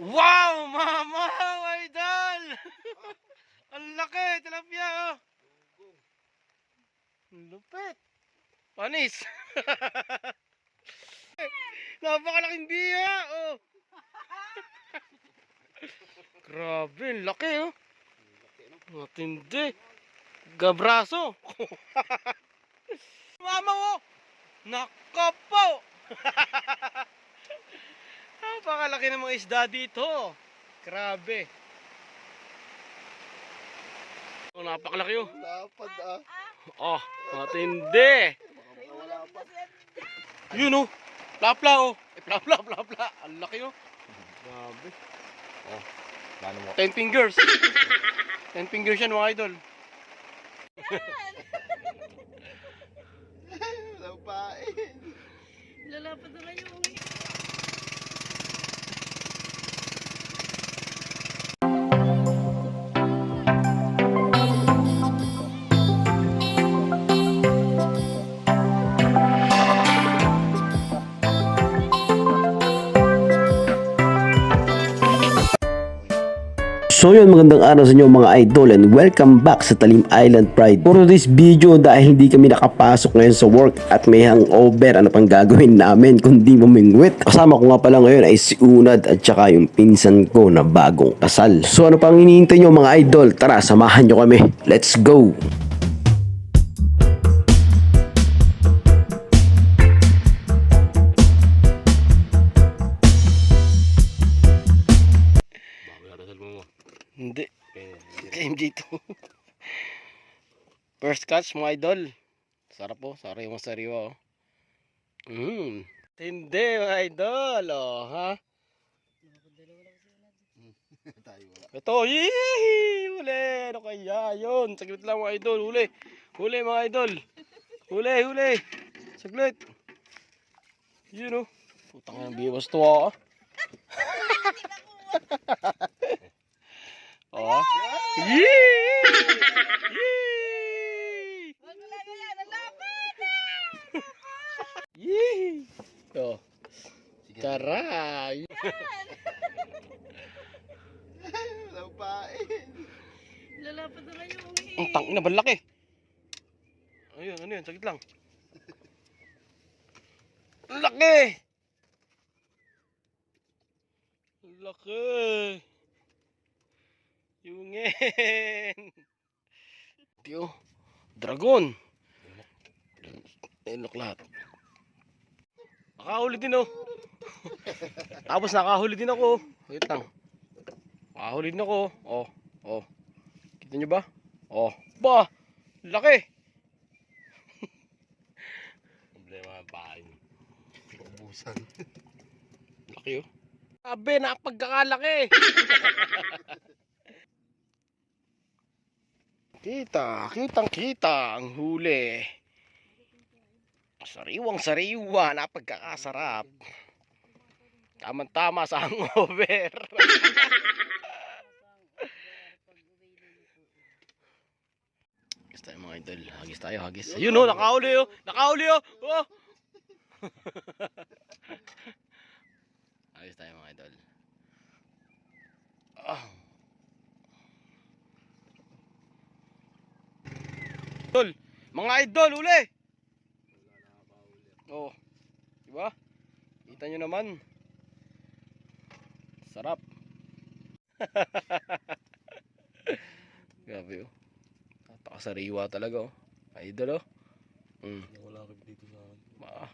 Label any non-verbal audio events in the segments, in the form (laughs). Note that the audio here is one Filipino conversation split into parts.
Wow, mama, idol! (laughs) Ang laki, tilapia, oh. Lupit. Panis. (laughs) Napakalaking biya, oh. (laughs) Grabe, ang laki, oh. Matindi. Gabraso. Mama, oh. Nakapo. Napakalaki ng mga isda dito. Grabe. Oh, napakalaki oh. Lapad ah. Oh, matindi. Yun oh. Plapla oh. Eh, plapla, plapla. Ang laki oh. Grabe. Paano mo? Ten fingers. Ten fingers yan mga idol. Wala pa eh. Lalapad na kayo. So yun, magandang araw sa inyo mga idol and welcome back sa Talim Island Pride. For this video dahil hindi kami nakapasok ngayon sa work at may hangover, ano pang gagawin namin kundi mamingwit. Kasama ko nga pala ngayon ay si Unad at saka yung pinsan ko na bagong kasal. So ano pang hinihintay nyo mga idol? Tara, samahan nyo kami. Let's go! Dito. (laughs) First catch mga idol. Sarap po. Sariwa sariwa oh. Mm. Tindi mga idol. Oh, ha? (laughs) Tayo wala. Ito. Yee! Huli. Ano kaya yun? Saglit lang mga idol. Huli. Huli mga idol. Huli, huli. Saglit. Yun oh. Putang ng biwas to ah. (laughs) oh. Yee! Yee! Yan. Yee! Oh. Taray! Eh. Lalapad na kayo. Ang tang ina balaki. Ayun, ano yun? Saglit lang. Ang Laki! Laki! Yungin! (laughs) Tiyo, dragon! Ilok lahat. Nakahuli din oh. (laughs) Tapos nakahuli din ako. Wait lang. Nakahuli din ako. Oh, oh. Kita nyo ba? Oh, ba! Laki! (laughs) Problema ang bahay. Ubusan. Laki oh. Sabi, napagkakalaki! Kita, kitang kita ang huli. Sariwang sariwa, napagkakasarap. Tama-tama sa hangover. Hagis tayo mga idol. Hagis tayo, hagis. Ayun oh, nakauli oh. Nakauli oh. Oh. (laughs) Hagis tayo mga idol. Ah. Idol, mga idol, uli. Oh. Diba? Kita nyo naman. Sarap. (laughs) Grabe oh. Napakasariwa talaga oh. Idol oh. Mm. Wala ka dito sa akin. Ah.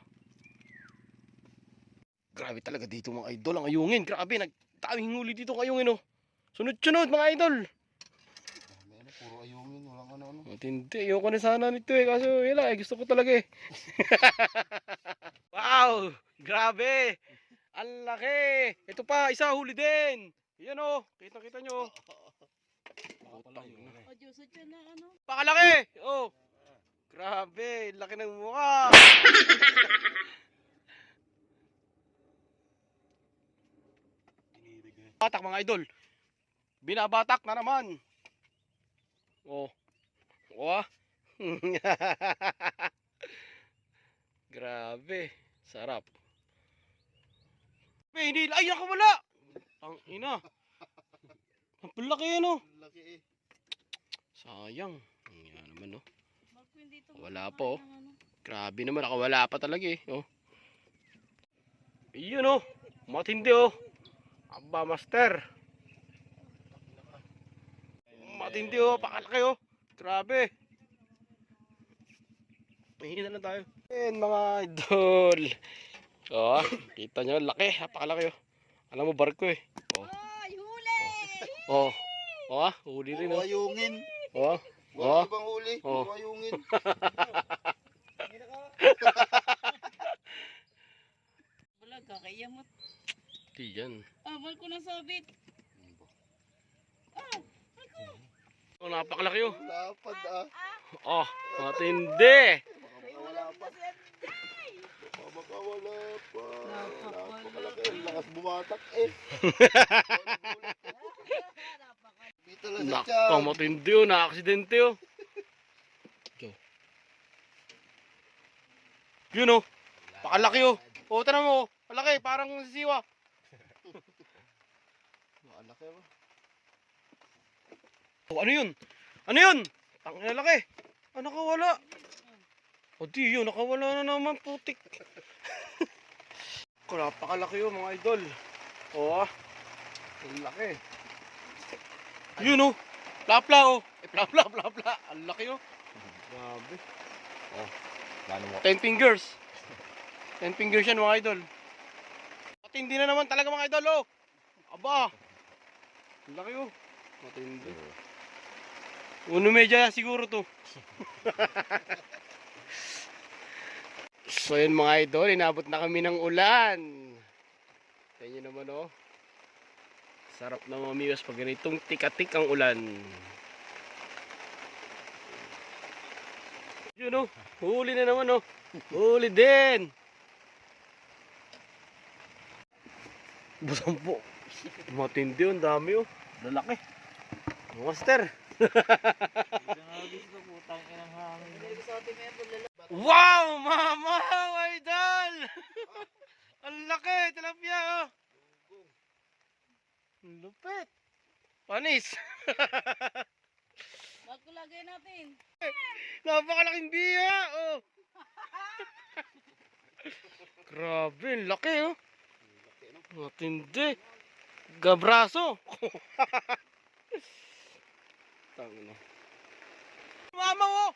Grabe talaga dito mga idol ang ayungin. Grabe, nagtawing huli dito ang ayungin oh. Sunod-sunod mga idol. May ano, puro ayungin. Matindi. Ayoko na sana nito eh. Kaso wala eh. Gusto ko talaga eh. (laughs) wow! Grabe! Ang laki! Ito pa, isa huli din. Yan oh. Kita-kita nyo. Putang. O, Diyos, yan na ano. Pakalaki! Oh! Grabe! Laki ng mukha! (laughs) Batak mga idol. Binabatak na naman. Oh. Oh. (laughs) ah. Grabe. Sarap. May hindi. Ay, nakawala! Ang ina. Ang laki ano. Laki eh. Sayang. Yan naman, no. Ito Wala po. ng ano. Grabe naman, nakawala pa talaga eh. Oh. Iyon oh. Matindi oh. Aba, master. Matindi oh, pakalaki oh. Grabe. Mahina lang tayo. Ayan mga idol. Oh, kita nyo, laki. Napakalaki oh. Alam mo, barko eh. Oh, Ay, huli! oh. Oh, ah, huli rin oh. ayungin. Oh, Wala oh. ibang huli. Oh. Ayungin. Wala, (laughs) kakaiya mo. Di yan. Ah, Marco na sabit. Ah, Marco. Oh, napakalaki oh. Lapad ah. Oh, matindi. Baka wala pa. Napakalaki. Ang lakas bumatak eh. Dito lang sa tiyan. matindi oh, na-aksidente oh. Yun oh, pakalaki oh. Oh, tanong mo, oh. malaki, parang sisiwa. Malaki ba? Oh, ano yun? Ano yun? Tangina laki. Ah, nakawala. O di yun, nakawala na naman, putik. (laughs) Ko, napakalaki oh, mga idol. Oh, ah. Ang laki. Yun oh, plapla oh. Eh, plapla, plapla. Ang laki oh. Grabe. Lalo mo. Ten fingers. Ten fingers yan mga idol. Matindi na naman talaga mga idol oh. Aba. Ang laki oh. Matindi. Uno medya siguro to. so yun mga idol, inabot na kami ng ulan. Tingnan nyo naman oh. Sarap na mamiyos pag ganitong tikatik ang ulan. Yun oh, huli na naman oh. Huli din. Busang po. Matindi ang dami oh. Lalaki. Monster. wow, mama, idol. ang laki, tilapia oh. Ang lupit. Panis. Marco, lagay natin. Napakalaking biya, oh. Grabe, ang laki, oh. Matindi. Gabraso. (laughs) Tangina. Mama mo.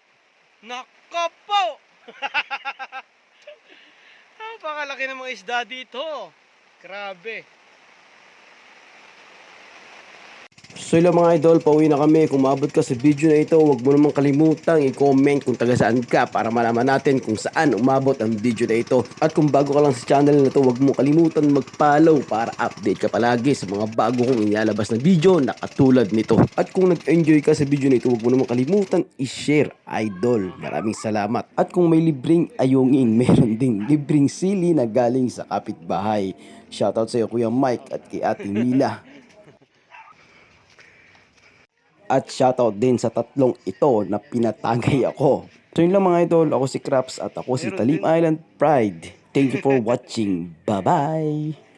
Nakapo. (laughs) Napakalaki ng mga isda dito. Grabe. So yun mga idol, pauwi na kami. Kung maabot ka sa video na ito, huwag mo namang kalimutang i-comment kung taga saan ka para malaman natin kung saan umabot ang video na ito. At kung bago ka lang sa channel na to, huwag mo kalimutan mag-follow para update ka palagi sa mga bago kong inalabas na video na katulad nito. At kung nag-enjoy ka sa video na ito, huwag mo namang kalimutan i-share, idol. Maraming salamat. At kung may libreng ayungin, (laughs) meron ding libreng sili na galing sa kapitbahay. Shoutout sa iyo Kuya Mike at kay Ate Mila. At shoutout din sa tatlong ito na pinatagay ako. So yun lang mga idol, ako si Craps at ako si Talim Island Pride. Thank you for watching. Bye-bye!